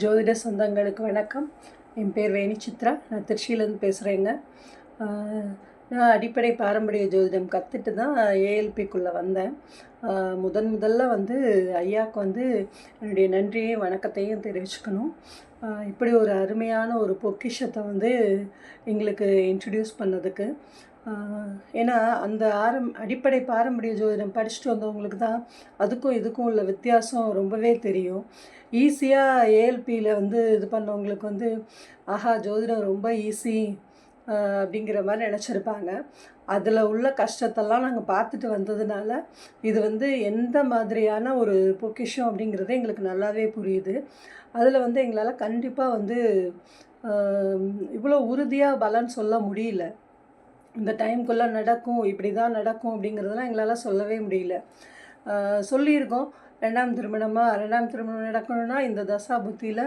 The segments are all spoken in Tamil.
ஜோதிட சொந்தங்களுக்கு வணக்கம். என் பேர் வேணி சித்ரா நான் திருச்சியிலேருந்து பேசுகிறேங்க நான் அடிப்படை பாரம்பரிய ஜோதிடம் கற்றுட்டு தான் ஏஎல்பிக்குள்ளே வந்தேன். முதன் முதல்ல வந்து ஐயாவுக்கு வந்து என்னுடைய நன்றியையும் வணக்கத்தையும் தெரிவிச்சுக்கணும். இப்படி ஒரு அருமையான ஒரு பொக்கிஷத்தை வந்து எங்களுக்கு இன்ட்ரடியூஸ் பண்ணதுக்கு. ஏன்னா அந்த ஆரம் அடிப்படை பாரம்பரிய ஜோதிடம் படிச்சுட்டு வந்தவங்களுக்கு தான் அதுக்கும் இதுக்கும் உள்ள வித்தியாசம் ரொம்பவே தெரியும். ஈஸியாக ஏஎல்பியில் வந்து இது பண்ணவங்களுக்கு வந்து ஆஹா ஜோதிடம் ரொம்ப ஈஸி அப்படிங்கிற மாதிரி நினச்சிருப்பாங்க. அதில் உள்ள கஷ்டத்தெல்லாம் நாங்கள் பார்த்துட்டு வந்ததுனால இது வந்து எந்த மாதிரியான ஒரு பொக்கிஷம் அப்படிங்கிறது எங்களுக்கு நல்லாவே புரியுது. அதில் வந்து எங்களால் கண்டிப்பாக வந்து இவ்வளோ உறுதியாக பலன் சொல்ல முடியல. இந்த டைம்குள்ளே நடக்கும் இப்படி தான் நடக்கும் அப்படிங்கிறதெல்லாம் எங்களால் சொல்லவே முடியல. சொல்லியிருக்கோம். ரெண்டாம் திருமணமாக ரெண்டாம் திருமணம் நடக்கணும்னா இந்த தசா புத்தியில்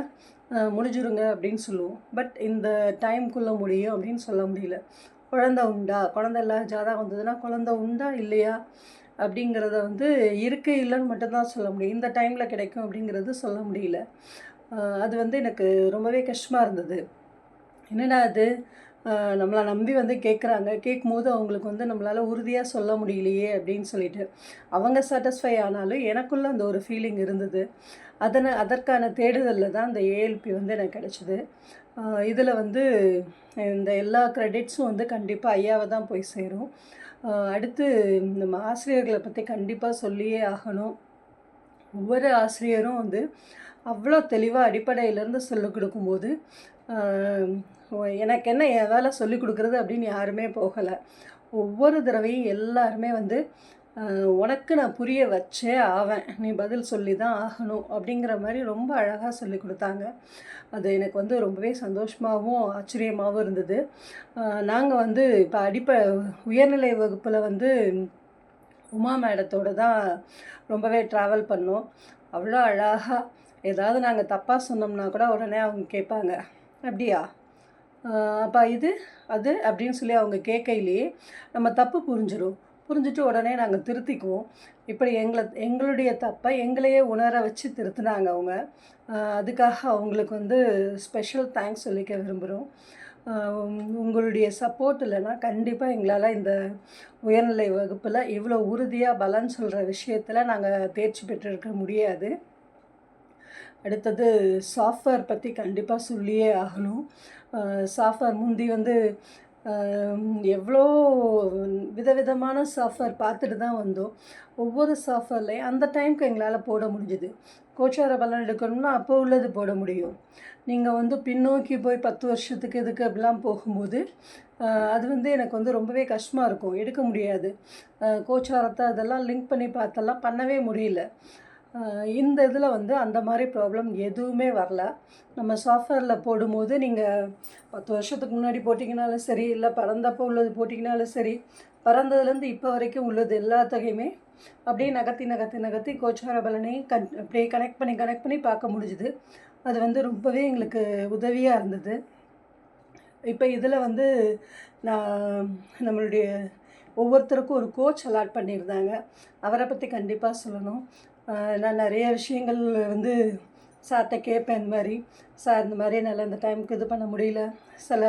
முடிஞ்சிருங்க அப்படின்னு சொல்லுவோம். பட் இந்த டைம்குள்ளே முடியும் அப்படின்னு சொல்ல முடியல. குழந்த உண்டா? குழந்த இல்லை ஜாதகம் வந்ததுன்னா குழந்த உண்டா இல்லையா? அப்படிங்கிறத வந்து இருக்கு இல்லைன்னு மட்டும்தான் சொல்ல முடியும். இந்த டைமில் கிடைக்கும் அப்படிங்கிறது சொல்ல முடியல. அது வந்து எனக்கு ரொம்பவே கஷ்டமாக இருந்தது. என்னடா அது நம்மளை நம்பி வந்து கேட்குறாங்க கேட்கும்போது அவங்களுக்கு வந்து நம்மளால் உறுதியாக சொல்ல முடியலையே அப்படின்னு சொல்லிட்டு. அவங்க சாட்டிஸ்ஃபை ஆனாலும் எனக்குள்ள அந்த ஒரு ஃபீலிங் இருந்தது. அதனை அதற்கான தேடுதலில் தான் அந்த ஏஎல்பி வந்து எனக்கு கிடச்சிது. இதில் வந்து இந்த எல்லா க்ரெடிட்ஸும் வந்து கண்டிப்பாக ஐயாவை தான் போய் சேரும். அடுத்து நம்ம ஆசிரியர்களை பற்றி கண்டிப்பாக சொல்லியே ஆகணும். ஒவ்வொரு ஆசிரியரும் வந்து அவ்வளோ தெளிவாக அடிப்படையிலேருந்து சொல்லிக் கொடுக்கும்போது எனக்கு என்ன என் வேலை சொல்லிக் கொடுக்குறது அப்படின்னு யாருமே போகலை. ஒவ்வொரு தடவையும் எல்லாருமே வந்து உனக்கு நான் புரிய வச்சே ஆவேன். நீ பதில் சொல்லி தான் ஆகணும் அப்படிங்கிற மாதிரி ரொம்ப அழகாக சொல்லி கொடுத்தாங்க. அது எனக்கு வந்து ரொம்பவே சந்தோஷமாகவும் ஆச்சரியமாகவும் இருந்தது. நாங்கள் வந்து இப்போ அடிப்ப உயர்நிலை வகுப்பில் வந்து உமா மேடத்தோட தான் ரொம்பவே ட்ராவல் பண்ணோம். அவ்வளோ அழகாக ஏதாவது நாங்கள் தப்பாக சொன்னோம்னா கூட உடனே அவங்க கேட்பாங்க. அப்படியா? அப்போ இது அது அப்படின்னு சொல்லி அவங்க கேட்கையிலேயே நம்ம தப்பு புரிஞ்சிடும் புரிஞ்சுட்டு உடனே நாங்கள் திருத்திக்குவோம். இப்படி எங்களை எங்களுடைய தப்பை எங்களையே உணர வச்சு திருத்தினாங்க அவங்க. அதுக்காக அவங்களுக்கு வந்து ஸ்பெஷல் தேங்க்ஸ் சொல்லிக்க விரும்புகிறோம் உங்களுடைய சப்போர்ட் இல்லைன்னா கண்டிப்பாக எங்களால் இந்த உயர்நிலை வகுப்பில் இவ்வளோ உறுதியாக பலன் சொல்கிற விஷயத்தில் நாங்கள் தேர்ச்சி பெற்றிருக்க முடியாது. அடுத்தது சாஃப்ட்வேர் பற்றி கண்டிப்பாக சொல்லியே ஆகணும். சாஃப்ட்வேர் முந்தி வந்து எவ்வளோ விதவிதமான சாஃப்ட்வேர் பார்த்துட்டு தான் வந்தோம். ஒவ்வொரு சாஃப்ட்வேர்லேயும் அந்த டைமுக்கு எங்களால் போட முடிஞ்சுது. கோச்சார பலன் எடுக்கணும்னா அப்போ உள்ளது போட முடியும். நீங்கள் வந்து பின்னோக்கி போய் பத்து வருஷத்துக்கு இதுக்கு அப்படிலாம் போகும்போது அது வந்து எனக்கு வந்து ரொம்பவே கஷ்டமாக இருக்கும். எடுக்க முடியாது. கோச்சாரத்தை அதெல்லாம் லிங்க் பண்ணி பார்த்தெல்லாம் பண்ணவே முடியல. இந்த இதில் வந்து அந்த மாதிரி ப்ராப்ளம் எதுவுமே வரல. நம்ம சாஃப்ட்வேரில் போடும்போது நீங்கள் பத்து வருஷத்துக்கு முன்னாடி போட்டிங்கனாலும் சரி இல்லை பிறந்தப்போ உள்ளது போட்டிங்கனாலும் சரி பிறந்ததுலேருந்து இப்போ வரைக்கும் உள்ளது எல்லாத்தையுமே அப்படியே நகர்த்தி நகர்த்தி நகர்த்தி கோச்சார பலனையும் கன் அப்படியே கனெக்ட் பண்ணி கனெக்ட் பண்ணி பார்க்க முடிஞ்சுது. அது வந்து ரொம்பவே எங்களுக்கு உதவியாக இருந்தது. இப்போ இதில் வந்து நான் நம்மளுடைய ஒவ்வொருத்தருக்கும் ஒரு கோச் அலாட் பண்ணியிருந்தாங்க. அவரை பற்றி கண்டிப்பாக சொல்லணும். நான் நிறைய விஷயங்கள் வந்து சார்கிட்ட கேட்பேன் இந்த மாதிரி. சார் இந்த மாதிரி என்னால் இந்த டைமுக்கு இது பண்ண முடியல. சில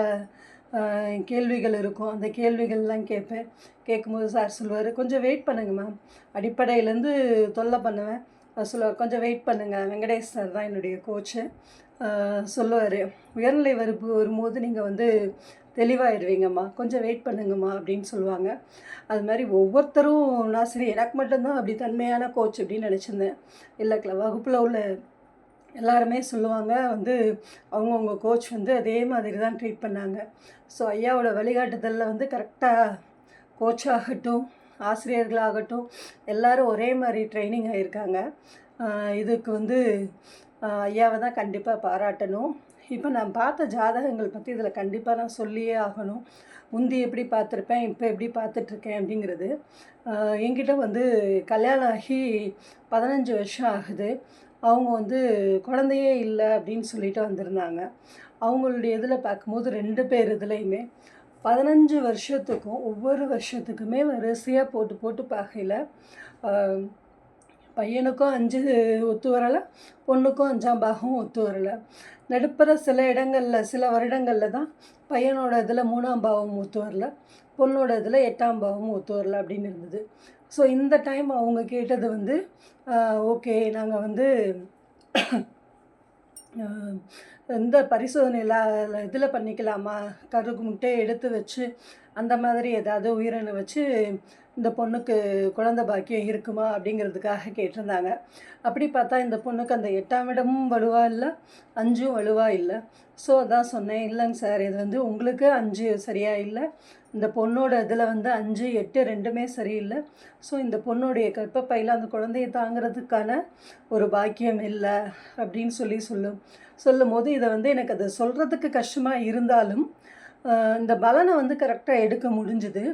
கேள்விகள் இருக்கும். அந்த கேள்விகள்லாம் கேட்பேன். கேட்கும்போது சார் சொல்லுவார் கொஞ்சம் வெயிட் பண்ணுங்கள் மேம் அடிப்படையிலேருந்து தொல்லை பண்ணுவேன். சொல்லுவார் கொஞ்சம் வெயிட் பண்ணுங்கள் வெங்கடேஷ் சார் தான் என்னுடைய கோச்சு சொல்லுவார். உயர்நிலை வகுப்பு வரும்போது நீங்கள் வந்து தெளிவாயிடுவீங்கம்மா கொஞ்சம் வெயிட் பண்ணுங்கம்மா அப்படின்னு சொல்லுவாங்க. அது மாதிரி ஒவ்வொருத்தரும் நான் சரி எனக்கு மட்டும்தான் அப்படி தன்மையான கோச் அப்படின்னு நினச்சிருந்தேன். இல்லை வகுப்பில் உள்ள எல்லாருமே சொல்லுவாங்க. வந்து அவங்கவுங்க கோச் வந்து அதே மாதிரி தான் ட்ரீட் பண்ணாங்க. ஸோ ஐயாவோட வழிகாட்டுதலில் வந்து கரெக்டாக கோச் ஆகட்டும் ஆசிரியர்களாகட்டும் எல்லோரும் ஒரே மாதிரி ட்ரைனிங் ஆகியிருக்காங்க இதுக்கு வந்து ஐயாவை தான் கண்டிப்பாக பாராட்டணும். இப்போ நான் பார்த்த ஜாதகங்கள் பற்றி இதில் கண்டிப்பாக நான் சொல்லியே ஆகணும். முந்தி எப்படி பார்த்துருப்பேன் இப்போ எப்படி பார்த்துட்ருக்கேன் அப்படிங்கிறது. என்கிட்ட வந்து கல்யாணம் ஆகி பதினஞ்சு வருஷம் ஆகுது. அவங்க வந்து குழந்தையே இல்லை அப்படின்னு சொல்லிட்டு வந்திருந்தாங்க. அவங்களுடைய இதில் பார்க்கும்போது ரெண்டு பேர் இதுலேயுமே. பதினஞ்சு வருஷத்துக்கும் ஒவ்வொரு வருஷத்துக்குமே வரிசையாக போட்டு போட்டு பார்க்கையில் பையனுக்கும் அஞ்சு ஒத்து வரலை பொண்ணுக்கும் அஞ்சாம் பாகம் ஒத்து வரலை. நடுப்புற சில இடங்களில் சில வருடங்களில் தான் பையனோட இதில் மூணாம் பாவம் ஒத்து வரல பொண்ணோட இதில் எட்டாம் பாவம் ஒத்து வரல அப்படின்னு இருந்தது. ஸோ இந்த டைம் அவங்க கேட்டது வந்து ஓகே நாங்கள் வந்து இந்த பரிசோதனையில் இதில் பண்ணிக்கலாமா? கருக்கு முட்டையை எடுத்து வச்சு அந்த மாதிரி ஏதாவது உயிரணு வச்சு இந்த பொண்ணுக்கு குழந்தை பாக்கியம் இருக்குமா அப்படிங்கிறதுக்காக கேட்டிருந்தாங்க. அப்படி பார்த்தா இந்த பொண்ணுக்கு அந்த எட்டாம் இடமும் வலுவாக இல்லை அஞ்சும் வலுவாக இல்லை. ஸோ அதான் சொன்னேன். இல்லைங்க சார் இது வந்து உங்களுக்கு அஞ்சு சரியாக இல்லை. இந்த பொண்ணோட இதில் வந்து அஞ்சு எட்டு ரெண்டுமே சரியில்லை. ஸோ இந்த பொண்ணுடைய கற்பப்பையில் அந்த குழந்தையை தாங்கிறதுக்கான ஒரு பாக்கியம் இல்லை அப்படின்னு சொல்லி சொல்லும் சொல்லும் போது இதை வந்து எனக்கு அதை சொல்கிறதுக்கு கஷ்டமாக இருந்தாலும் இந்த பலனை வந்து கரெக்டாக எடுக்க முடிஞ்சுது.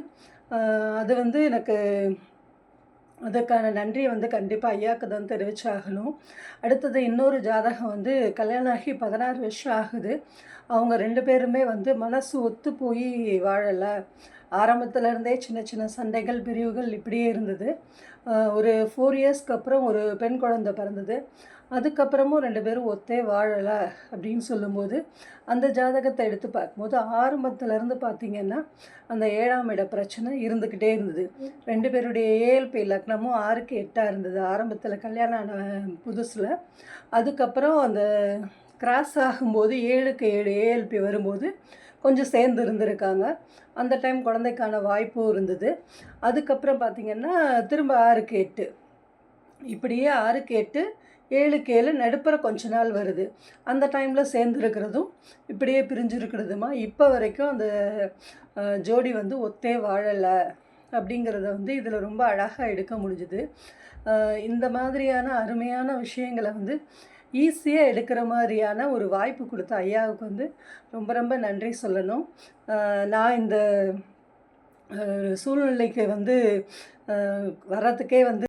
அது வந்து எனக்கு அதுக்கான நன்றியை வந்து கண்டிப்பாக ஐயாவுக்கு தான் தெரிவிச்சாகணும். அடுத்தது இன்னொரு ஜாதகம் வந்து கல்யாணம் ஆகி பதினாறு வருஷம் ஆகுது. அவங்க ரெண்டு பேருமே வந்து மனசு ஒத்து போய் வாழலை. ஆரம்பத்தில் இருந்தே சின்ன சின்ன சண்டைகள் பிரிவுகள் இப்படியே இருந்தது. ஒரு ஃபோர் இயர்ஸ்க்கு அப்புறம் ஒரு பெண் குழந்தை பிறந்தது. அதுக்கப்புறமும் ரெண்டு பேரும் ஒத்தே வாழலை அப்படின்னு சொல்லும்போது அந்த ஜாதகத்தை எடுத்து பார்க்கும்போது ஆரம்பத்துலேருந்து பார்த்தீங்கன்னா அந்த ஏழாம் இட பிரச்சனை இருந்துக்கிட்டே இருந்தது. ரெண்டு பேருடைய ஏஎல்பி லக்னமும் ஆறுக்கு எட்டாக இருந்தது. ஆரம்பத்தில் கல்யாணம் ஆன புதுசில். அதுக்கப்புறம் அந்த கிராஸ் ஆகும்போது ஏழுக்கு ஏழு ஏஎல்பி வரும்போது கொஞ்சம் சேர்ந்து இருந்திருக்காங்க. அந்த டைம் குழந்தைக்கான வாய்ப்பும் இருந்தது. அதுக்கப்புறம் பார்த்திங்கன்னா திரும்ப ஆறுக்கு எட்டு. இப்படியே ஆறுக்கு எட்டு ஏழுக்கு ஏழு நடுப்புற கொஞ்ச நாள் வருது. அந்த டைமில் சேர்ந்துருக்கிறதும் இப்படியே பிரிஞ்சிருக்கிறதுமா? இப்போ வரைக்கும் அந்த ஜோடி வந்து ஒத்தே வாழலை அப்படிங்கிறத வந்து இதில் ரொம்ப அழகாக எடுக்க முடிஞ்சுது. இந்த மாதிரியான அருமையான விஷயங்களை வந்து ஈஸியாக எடுக்கிற மாதிரியான ஒரு வாய்ப்பு கொடுத்த ஐயாவுக்கு வந்து ரொம்ப ரொம்ப நன்றி சொல்லணும். நான் இந்த சூழ்நிலைக்கு வந்து வர்றதுக்கே வந்து